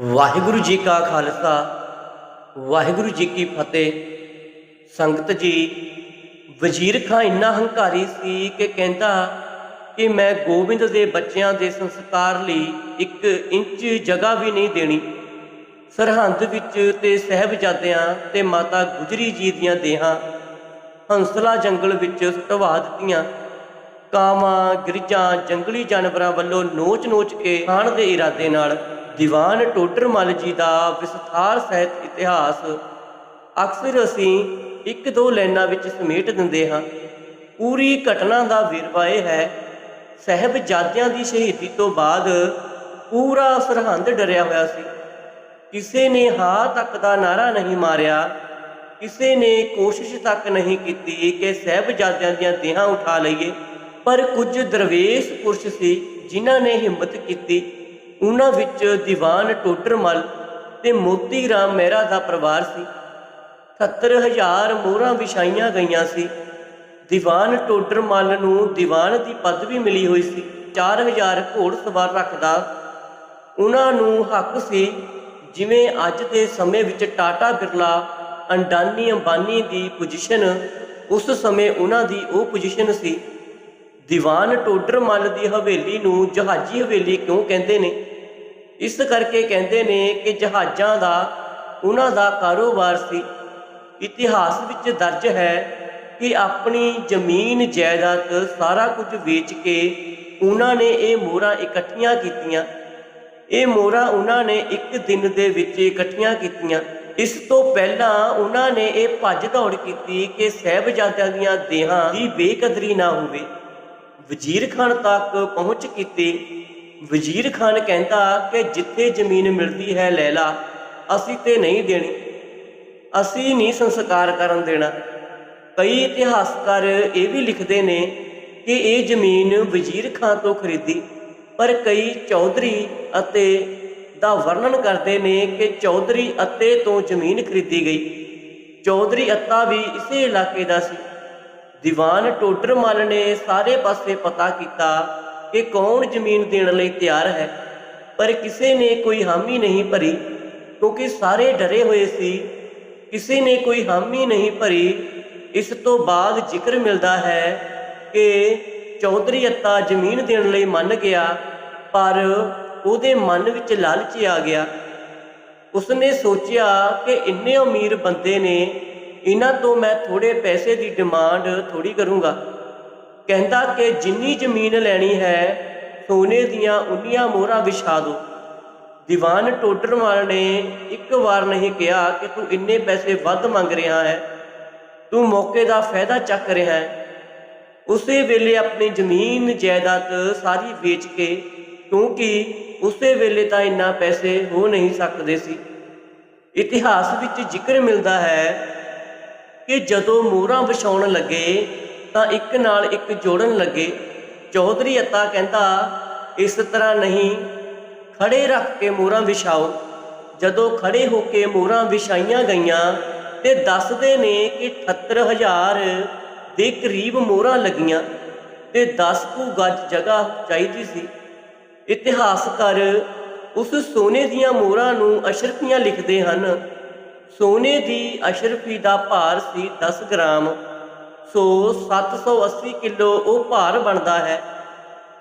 ਵਾਹਿਗੁਰੂ ਜੀ ਕਾ ਖਾਲਸਾ, ਵਾਹਿਗੁਰੂ ਜੀ ਕੀ ਫਤਿਹ। ਸੰਗਤ ਜੀ, ਵਜ਼ੀਰ ਖਾਂ ਇੰਨਾ ਹੰਕਾਰੀ ਸੀ ਕਿ ਕਹਿੰਦਾ ਕਿ ਮੈਂ ਗੋਬਿੰਦ ਦੇ ਬੱਚਿਆਂ ਦੇ ਸੰਸਕਾਰ ਲਈ ਇੱਕ ਇੰਚ ਜਗ੍ਹਾ ਵੀ ਨਹੀਂ ਦੇਣੀ। ਸਰਹੰਦ ਵਿੱਚ ਤੇ ਸਹਿਬਜ਼ਾਦਿਆਂ ਤੇ ਮਾਤਾ ਗੁਜਰੀ ਜੀ ਦੀਆਂ ਦੇਹਾਂ, ਹੰਸਲਾ ਜੰਗਲ ਵਿੱਚ ਢਵਾ ਦਿੱਤੀਆਂ। ਕਾਵਾਂ, ਗਿਰਜਾਂ, ਜੰਗਲੀ ਜਾਨਵਰਾਂ ਵੱਲੋਂ ਨੋਚ-ਨੋਚ ਕੇ ਖਾਣ ਦੇ ਇਰਾਦੇ ਨਾਲ ਦੀਵਾਨ ਟੋਡਰਮਲ ਜੀ ਦਾ ਵਿਸਥਾਰ ਸਹਿਤ ਇਤਿਹਾਸ। ਅਕਸਰ ਅਸੀਂ ਇੱਕ ਦੋ ਲਾਈਨਾਂ ਵਿੱਚ ਸਮੇਟ ਦਿੰਦੇ ਹਾਂ। ਪੂਰੀ ਘਟਨਾ ਦਾ ਵੇਰਵਾ ਇਹ ਹੈ ਸਹਿਬਜ਼ਾਦਿਆਂ ਦੀ ਸ਼ਹੀਦੀ ਤੋਂ ਬਾਅਦ ਪੂਰਾ ਸਰਹੰਦ ਡਰਿਆ ਹੋਇਆ ਸੀ। ਕਿਸੇ ਨੇ ਹਾਂ ਤੱਕ ਦਾ ਨਾਰਾ ਨਹੀਂ ਮਾਰਿਆ, ਕਿਸੇ ਨੇ ਕੋਸ਼ਿਸ਼ ਤੱਕ ਨਹੀਂ ਕੀਤੀ ਕਿ ਸਹਿਬਜ਼ਾਦਿਆਂ ਦੀਆਂ ਦੇਹਾਂ ਉਠਾ ਲਈਏ, ਪਰ ਕੁਝ ਦਰਵੇਸ਼ ਪੁਰਸ਼ ਸੀ ਜਿਨ੍ਹਾਂ ਨੇ ਹਿੰਮਤ ਕੀਤੀ। ਉਹਨਾਂ ਵਿੱਚ ਦੀਵਾਨ ਟੋਡਰਮਲ ਤੇ ਮੋਤੀ ਰਾਮ ਮਹਿਰਾ ਦਾ ਪਰਿਵਾਰ ਸੀ। 70000 ਮੋਹਰਾਂ ਵਿਛਾਈਆਂ ਗਈਆਂ ਸੀ। ਦੀਵਾਨ ਟੋਡਰਮਲ ਨੂੰ ਦੀਵਾਨ ਦੀ ਪਦਵੀ ਮਿਲੀ ਹੋਈ ਸੀ। 4000 ਘੋੜ ਸਵਾਰ ਰੱਖਦਾ ਉਹਨਾਂ ਨੂੰ ਹੱਕ ਸੀ ਜਿਵੇਂ ਅੱਜ ਦੇ ਸਮੇਂ ਵਿੱਚ ਟਾਟਾ ਬਿਰਲਾ ਅੰਡਾਨੀ ਅੰਬਾਨੀ ਦੀ ਪੋਜੀਸ਼ਨ, ਉਸ ਸਮੇਂ ਉਹਨਾਂ ਦੀ ਉਹ ਪੋਜੀਸ਼ਨ ਸੀ। ਦੀਵਾਨ ਟੋਡਰਮਲ ਦੀ ਹਵੇਲੀ ਨੂੰ ਜਹਾਜੀ ਹਵੇਲੀ ਕਿਉਂ ਕਹਿੰਦੇ ਨੇ? ਇਸ ਕਰਕੇ ਕਹਿੰਦੇ ਨੇ ਕਿ ਜਹਾਜ਼ਾਂ ਦਾ, ਉਹਨਾਂ ਦਾ ਕਾਰੋਬਾਰ ਸੀ। ਇਤਿਹਾਸ ਵਿੱਚ ਦਰਜ ਹੈ ਕਿ ਆਪਣੀ ਜ਼ਮੀਨ, ਜਾਇਦਾਦ ਸਾਰਾ ਕੁਝ ਵੇਚ ਕੇ ਉਹਨਾਂ ਨੇ ਇਹ ਮੋਹਰਾਂ ਇਕੱਠੀਆਂ ਕੀਤੀਆਂ। ਇਹ ਮੋਹਰਾਂ ਉਹਨਾਂ ਨੇ ਇੱਕ ਦਿਨ ਦੇ ਵਿੱਚ ਇਕੱਠੀਆਂ ਕੀਤੀਆਂ। ਇਸ ਤੋਂ ਪਹਿਲਾਂ ਉਹਨਾਂ ਨੇ ਇਹ ਭੱਜ ਦੌੜ ਕੀਤੀ ਕਿ ਸਹਿਬਜ਼ਾਦਿਆਂ ਦੀਆਂ ਦੇਹਾਂ ਦੀ ਬੇਕਦਰੀ ਨਾ ਹੋਵੇ। ਵਜ਼ੀਰ ਖਾਨ ਤੱਕ ਪਹੁੰਚ ਕੀਤੀ। ਵਜ਼ੀਰ ਖਾਨ ਕਹਿੰਦਾ ਕਿ ਜਿੱਥੇ ਜ਼ਮੀਨ ਮਿਲਦੀ ਹੈ ਲੈ ਲਾ ਅਸੀਂ ਤੇ ਨਹੀਂ ਦੇਣੀ। ਅਸੀਂ ਨਹੀਂ ਸੰਸਕਾਰ ਕਰਨ ਦੇਣਾ। ਕਈ ਇਤਿਹਾਸਕਾਰ ਇਹ ਵੀ ਲਿਖਦੇ ਨੇ ਕਿ ਇਹ ਜ਼ਮੀਨ ਵਜ਼ੀਰ ਖਾਨ ਤੋਂ ਖਰੀਦੀ, ਪਰ ਕਈ ਚੌਧਰੀ ਅਤੇ ਦਾ ਵਰਣਨ ਕਰਦੇ ਨੇ ਕਿ ਚੌਧਰੀ ਅੱਤੇ ਤੋਂ ਜ਼ਮੀਨ ਖਰੀਦੀ ਗਈ। ਚੌਧਰੀ ਅੱਤਾ ਵੀ ਇਸੇ ਇਲਾਕੇ ਦਾ ਸੀ। ਦੀਵਾਨ ਟੋਡਰਮਲ ਨੇ ਸਾਰੇ ਪਾਸੇ ਪਤਾ ਕੀਤਾ ਕਿ ਕੌਣ ਜ਼ਮੀਨ ਦੇਣ ਲਈ ਤਿਆਰ ਹੈ? ਪਰ ਕਿਸੇ ਨੇ ਕੋਈ ਹਾਮੀ ਨਹੀਂ ਭਰੀ, ਕਿਉਂਕਿ ਸਾਰੇ ਡਰੇ ਹੋਏ ਸੀ। ਕਿਸੇ ਨੇ ਕੋਈ ਹਾਮੀ ਨਹੀਂ ਭਰੀ। ਇਸ ਤੋਂ ਬਾਅਦ ਜ਼ਿਕਰ ਮਿਲਦਾ ਹੈ ਕਿ ਚੌਧਰੀ ਅੱਤਾ ਜ਼ਮੀਨ ਦੇਣ ਲਈ ਮੰਨ ਗਿਆ, ਪਰ ਉਹਦੇ ਮਨ ਵਿੱਚ ਲਾਲਚ ਆ ਗਿਆ। ਉਸਨੇ ਸੋਚਿਆ ਕਿ ਇੰਨੇ ਅਮੀਰ ਬੰਦੇ ਨੇ, ਇਹਨਾਂ ਤੋਂ ਮੈਂ ਥੋੜੇ ਪੈਸੇ ਦੀ ਡਿਮਾਂਡ ਥੋੜੀ ਕਰੂੰਗਾ। ਕਹਿੰਦਾ ਕਿ ਜਿੰਨੀ ਜ਼ਮੀਨ ਲੈਣੀ ਹੈ, ਸੋਨੇ ਦੀਆਂ ਉਨੀਆਂ ਮੋਹਰਾਂ ਵਿਛਾ ਦੋ। ਦੀਵਾਨ ਟੋਡਰਮਲ ਨੇ ਇੱਕ ਵਾਰ ਨਹੀਂ ਕਿਹਾ ਕਿ ਤੂੰ ਇੰਨੇ ਪੈਸੇ ਵੱਧ ਮੰਗ ਰਿਹਾ ਹੈ। ਤੂੰ ਮੌਕੇ ਦਾ ਫਾਇਦਾ ਚੱਕ ਰਿਹਾ ਹੈ। ਉਸੇ ਵੇਲੇ ਆਪਣੀ ਜ਼ਮੀਨ ਜਾਇਦਾਦ ਸਾਰੀ ਵੇਚ ਕੇ, ਕਿਉਂਕਿ ਉਸੇ ਵੇਲੇ ਤਾਂ ਇੰਨਾ ਪੈਸੇ ਹੋ ਨਹੀਂ ਸਕਦੇ ਸੀ। ਇਤਿਹਾਸ ਵਿੱਚ ਜ਼ਿਕਰ ਮਿਲਦਾ ਹੈ ਕਿ ਜਦੋਂ ਮੋਹਰਾਂ ਵਿਛਾਉਣ ਲੱਗੇ ਤਾਂ ਇੱਕ ਨਾਲ ਇੱਕ ਜੋੜਨ ਲੱਗੇ। ਚੌਧਰੀ ਅੱਤਾ ਕਹਿੰਦਾ, ਇਸ ਤਰ੍ਹਾਂ ਨਹੀਂ। ਖੜੇ ਰੱਖ ਕੇ ਮੋਹਰਾਂ ਵਿਛਾਓ। ਜਦੋਂ ਖੜੇ ਹੋ ਕੇ ਮੋਹਰਾਂ ਵਿਛਾਈਆਂ ਗਈਆਂ ਤੇ ਦੱਸਦੇ ਨੇ ਕਿ 78000 ਦੇ ਕਰੀਬ ਮੋਹਰਾਂ ਲੱਗੀਆਂ ਤੇ 10 ਕੁ ਗੱਜ ਜਗ੍ਹਾ ਚਾਹੀਦੀ ਸੀ। ਇਤਿਹਾਸਕਾਰ ਉਸ ਸੋਨੇ ਦੀਆਂ ਮੋਹਰਾਂ ਨੂੰ ਅਸ਼ਰਫੀਆਂ ਲਿਖਦੇ ਹਨ। ਸੋਨੇ ਦੀ ਅਸ਼ਰਫੀ ਦਾ ਭਾਰ ਸੀ 10 ਗ੍ਰਾਮ। ਸੋ 780 ਕਿਲੋ ਉਹ ਭਾਰ ਬਣਦਾ ਹੈ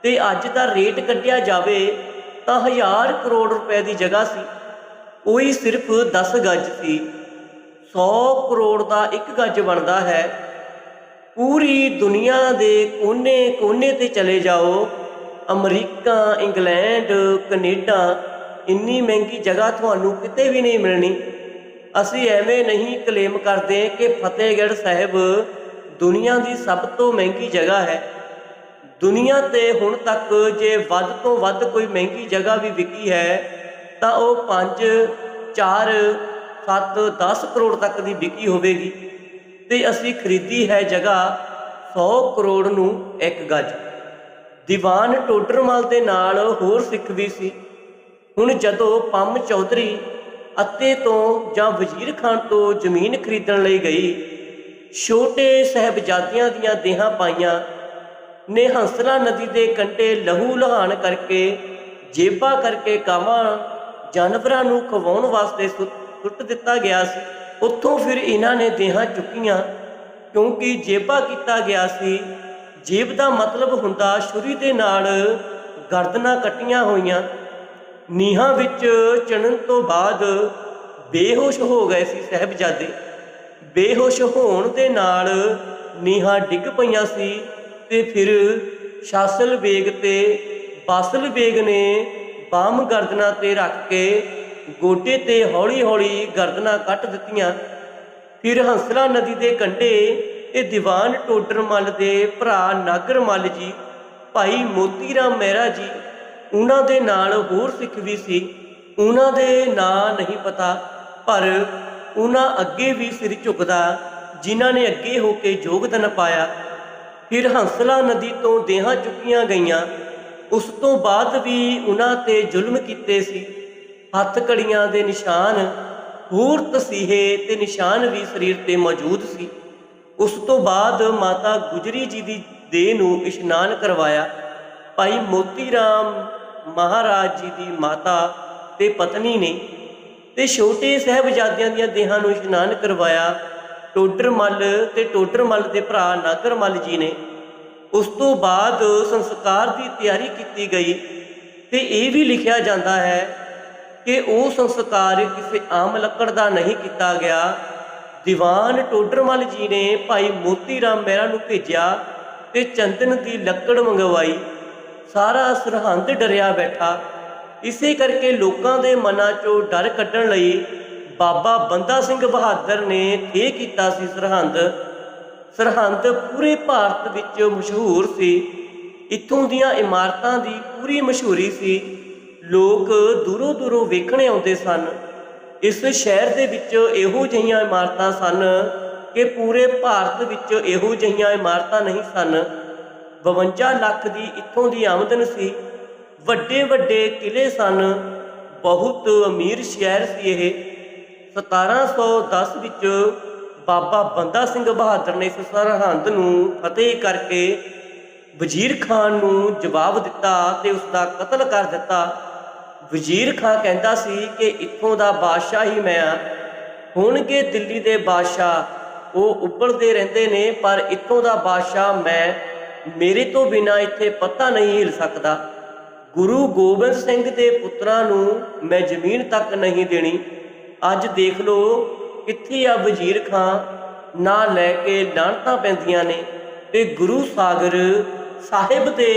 ਤੇ ਅੱਜ ਦਾ ਰੇਟ ਕੱਢਿਆ ਜਾਵੇ ਤਾਂ ਹਜ਼ਾਰ ਕਰੋੜ ਰੁਪਏ ਦੀ ਜਗ੍ਹਾ ਸੀ। ਉਹੀ ਸਿਰਫ 10 ਗੱਜ ਸੀ। 100 ਕਰੋੜ ਦਾ ਇੱਕ ਗੱਜ ਬਣਦਾ ਹੈ। ਪੂਰੀ ਦੁਨੀਆ ਦੇ ਕੋਨੇ-ਕੋਨੇ ਤੇ ਚਲੇ ਜਾਓ। ਅਮਰੀਕਾ, ਇੰਗਲੈਂਡ, ਕੈਨੇਡਾ, ਇੰਨੀ ਮਹਿੰਗੀ ਜਗ੍ਹਾ ਤੁਹਾਨੂੰ ਕਿਤੇ ਵੀ ਨਹੀਂ ਮਿਲਣੀ। ਅਸੀਂ ਐਵੇਂ ਨਹੀਂ ਕਲੇਮ ਕਰਦੇ ਕਿ ਫਤਿਹਗੜ੍ਹ ਸਾਹਿਬ ਦੁਨੀਆ ਦੀ ਸਭ ਤੋਂ ਮਹਿੰਗੀ ਜਗ੍ਹਾ ਹੈ। ਦੁਨੀਆ ਤੇ ਹੁਣ ਤੱਕ ਜੇ ਵੱਧ ਤੋਂ ਵੱਧ ਕੋਈ ਮਹਿੰਗੀ ਜਗ੍ਹਾ ਵੀ ਵਿਕੀ ਹੈ, ਤਾਂ ਉਹ 5 4 7 10 ਕਰੋੜ ਤੱਕ ਦੀ ਵਿਕੀ ਹੋਵੇਗੀ। ਤੇ ਅਸੀਂ ਖਰੀਦੀ ਹੈ ਜਗ੍ਹਾ 100 ਕਰੋੜ ਨੂੰ ਇੱਕ ਗੱਜ। ਦੀਵਾਨ ਟੋਡਰਮਲ ਦੇ ਨਾਲ ਹੋਰ ਸਿੱਖ ਵੀ ਸੀ। ਹੁਣ ਜਦੋਂ ਪੰਮ ਚੌਧਰੀ ਅੱਤੇ ਤੋਂ ਜਾਂ ਵਜ਼ੀਰ ਖਾਨ ਤੋਂ ਜ਼ਮੀਨ ਖਰੀਦਣ ਲਈ ਗਈ ਛੋਟੇ ਸਹਿਬਜ਼ਾਦਿਆਂ ਦੀਆਂ ਦੇਹਾਂ ਪਾਈਆਂ ਨੇ ਹੰਸਲਾ ਨਦੀ ਦੇ ਕੰਢੇ ਲਹੂ ਲਹਾਨ ਕਰਕੇ, ਜੇਬਾਂ ਕਰਕੇ ਕਾਵਾਂ ਜਾਨਵਰਾਂ ਨੂੰ ਖਵਾਉਣ ਵਾਸਤੇ ਸੁ- ਸੁੱਟ ਦਿੱਤਾ ਗਿਆ ਸੀ। ਉੱਥੋਂ ਫਿਰ ਇਹਨਾਂ ਨੇ ਦੇਹਾਂ ਚੁੱਕੀਆਂ ਕਿਉਂਕਿ ਜੇਬਾ ਕੀਤਾ ਗਿਆ ਸੀ। ਜੇਬ ਦਾ ਮਤਲਬ ਹੁੰਦਾ ਛੁਰੀ ਦੇ ਨਾਲ ਗਰਦਨਾਂ ਕੱਟੀਆਂ ਹੋਈਆਂ। ਨੀਹਾਂ ਵਿੱਚ ਚਣਨ ਤੋਂ ਬਾਅਦ ਬੇਹੋਸ਼ ਹੋ ਗਏ ਸੀ ਸਹਿਬਜ਼ਾਦੇ। ਬੇਹੋਸ਼ ਹੋਣ ਦੇ ਨਾਲ ਨੀਹਾਂ ਡਿੱਗ ਪਈਆਂ ਸੀ ਤੇ ਫਿਰ ਸ਼ਾਸਲ ਬੇਗ ਤੇ ਬਾਸਲ ਬੇਗ ਨੇ ਬਾਮ ਗਰਦਨਾਂ ਤੇ ਰੱਖ ਕੇ ਗੋਡੇ ਤੇ ਹੌਲੀ-ਹੌਲੀ ਗਰਦਨਾਂ ਕੱਟ ਦਿੱਤੀਆਂ। ਫਿਰ ਹੰਸਲਾ ਨਦੀ ਦੇ ਕੰਢੇ ਇਹ ਦੀਵਾਨ ਟੋਡਰ ਮੱਲ ਦੇ ਭਰਾ ਨਾਗਰ ਮੱਲ ਜੀ, ਭਾਈ ਮੋਤੀ ਰਾਮ ਮਹਿਰਾ ਜੀ, ਉਹਨਾਂ ਦੇ ਨਾਲ ਹੋਰ ਸਿੱਖ ਵੀ ਸੀ। ਉਹਨਾਂ ਦੇ ਨਾਂ ਨਹੀਂ ਪਤਾ, ਪਰ ਉਹਨਾਂ ਅੱਗੇ ਵੀ ਸਿਰ ਝੁਕਦਾ, ਜਿਨ੍ਹਾਂ ਨੇ ਅੱਗੇ ਹੋ ਕੇ ਯੋਗਦਾਨ ਪਾਇਆ। ਫਿਰ ਹੰਸਲਾ ਨਦੀ ਤੋਂ ਦੇਹਾਂ ਚੁੱਕੀਆਂ ਗਈਆਂ। ਉਸ ਤੋਂ ਬਾਅਦ ਵੀ ਉਹਨਾਂ ਤੇ ਜ਼ੁਲਮ ਕੀਤੇ ਸੀ। ਹੱਥ ਕੜੀਆਂ ਦੇ ਨਿਸ਼ਾਨ, ਹੋਰ ਤਸੀਹੇ ਤੇ ਨਿਸ਼ਾਨ ਵੀ ਸਰੀਰ ਤੇ ਮੌਜੂਦ ਸੀ। ਉਸ ਤੋਂ ਬਾਅਦ ਮਾਤਾ ਗੁਜਰੀ ਜੀ ਦੀ ਦੇਹ ਨੂੰ ਇਸ਼ਨਾਨ ਕਰਵਾਇਆ। ਭਾਈ ਮੋਤੀ ਰਾਮ ਮਹਾਰਾਜ ਜੀ ਦੀ ਮਾਤਾ ਤੇ ਪਤਨੀ ਨੇ ਤੇ ਛੋਟੇ ਸਹਿਬਜ਼ਾਦਿਆਂ ਦੀਆਂ ਦੇਹਾਂ ਨੂੰ ਇਸ਼ਨਾਨ ਕਰਵਾਇਆ। ਟੋਡਰਮਲ ਤੇ ਟੋਡਰ ਦੇ ਭਰਾ ਨਾਗਰਮਲ ਜੀ ਨੇ। ਉਸ ਤੋਂ ਬਾਅਦ ਸੰਸਕਾਰ ਦੀ ਤਿਆਰੀ ਕੀਤੀ ਗਈ ਤੇ ਇਹ ਵੀ ਲਿਖਿਆ ਜਾਂਦਾ ਹੈ ਕਿ ਉਹ ਸੰਸਕਾਰ ਕਿਸੇ ਆਮ ਲੱਕੜ ਦਾ ਨਹੀਂ ਕੀਤਾ ਗਿਆ। ਦੀਵਾਨ ਟੋਡਰਮਲ ਜੀ ਨੇ ਭਾਈ ਮੋਤੀ ਰਾਮ ਮਹਿਰਾ ਨੂੰ ਭੇਜਿਆ ਤੇ ਚੰਦਨ ਦੀ ਲੱਕੜ ਮੰਗਵਾਈ। ਸਾਰਾ ਸਰਹੰਦ ਡਰਿਆ ਬੈਠਾ। ਇਸੇ ਕਰਕੇ ਲੋਕਾਂ ਦੇ ਮਨਾਂ 'ਚੋਂ ਡਰ ਕੱਢਣ ਲਈ ਬਾਬਾ ਬੰਦਾ ਸਿੰਘ ਬਹਾਦਰ ਨੇ ਥੇ ਕੀਤਾ ਸੀ ਸਰਹੰਦ। ਸਰਹੰਦ ਪੂਰੇ ਭਾਰਤ ਵਿੱਚ ਮਸ਼ਹੂਰ ਸੀ। ਇੱਥੋਂ ਦੀਆਂ ਇਮਾਰਤਾਂ ਦੀ ਪੂਰੀ ਮਸ਼ਹੂਰੀ ਸੀ। ਲੋਕ ਦੂਰੋਂ ਦੂਰੋਂ ਵੇਖਣੇ ਆਉਂਦੇ ਸਨ। ਇਸ ਸ਼ਹਿਰ ਦੇ ਵਿੱਚ ਇਹੋ ਜਿਹੀਆਂ ਇਮਾਰਤਾਂ ਸਨ ਕਿ ਪੂਰੇ ਭਾਰਤ ਵਿੱਚ ਇਹੋ ਜਿਹੀਆਂ ਇਮਾਰਤਾਂ ਨਹੀਂ ਸਨ। 52 ਲੱਖ ਦੀ ਇੱਥੋਂ ਦੀ ਆਮਦਨ ਸੀ। ਵੱਡੇ ਵੱਡੇ ਕਿਲੇ ਸਨ। ਬਹੁਤ ਅਮੀਰ ਸ਼ਹਿਰ ਸੀ ਇਹ। 1710 ਵਿੱਚ ਬਾਬਾ ਬੰਦਾ ਸਿੰਘ ਬਹਾਦਰ ਨੇ ਇਸ ਸਰਹੰਦ ਨੂੰ ਫਤਿਹ ਕਰਕੇ ਵਜ਼ੀਰ ਖਾਨ ਨੂੰ ਜਵਾਬ ਦਿੱਤਾ ਤੇ ਉਸ ਦਾ ਕਤਲ ਕਰ ਦਿੱਤਾ। ਵਜ਼ੀਰ ਖਾਨ ਕਹਿੰਦਾ ਸੀ ਕਿ ਇੱਥੋਂ ਦਾ ਬਾਦਸ਼ਾਹ ਹੀ ਮੈਂ ਆ ਹੋਣਗੇ ਦਿੱਲੀ ਦੇ ਬਾਦਸ਼ਾਹ। ਉਹ ਉੱਪਰਦੇ ਰਹਿੰਦੇ ਨੇ, ਪਰ ਇੱਥੋਂ ਦਾ ਬਾਦਸ਼ਾਹ ਮੈਂ ਮੇਰੇ ਤੋਂ ਬਿਨਾ ਇੱਥੇ ਪਤਾ ਨਹੀਂ ਹਿਲ ਸਕਦਾ। ਗੁਰੂ ਗੋਬਿੰਦ ਸਿੰਘ ਦੇ ਪੁੱਤਰਾਂ ਨੂੰ ਮੈਂ ਜ਼ਮੀਨ ਤੱਕ ਨਹੀਂ ਦੇਣੀ। ਅੱਜ ਦੇਖ ਲਓ ਕਿੱਥੇ ਆ ਵਜ਼ੀਰ ਖਾਨ ਨਾ ਲੈ ਕੇ ਲਾਹਣਤਾਂ ਪੈਂਦੀਆਂ ਨੇ ਤੇ ਗੁਰੂ ਸਾਗਰ ਸਾਹਿਬ ਦੇ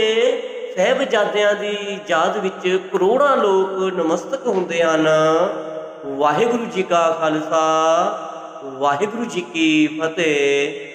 ਸਹਿਬਜ਼ਾਦਿਆਂ ਦੀ ਯਾਦ ਵਿੱਚ ਕਰੋੜਾਂ ਲੋਕ ਨਮਸਤਕ ਹੁੰਦੇ ਹਨ। ਵਾਹਿਗੁਰੂ ਜੀ ਕਾ ਖਾਲਸਾ, ਵਾਹਿਗੁਰੂ ਜੀ ਕੀ ਫਤਿਹ।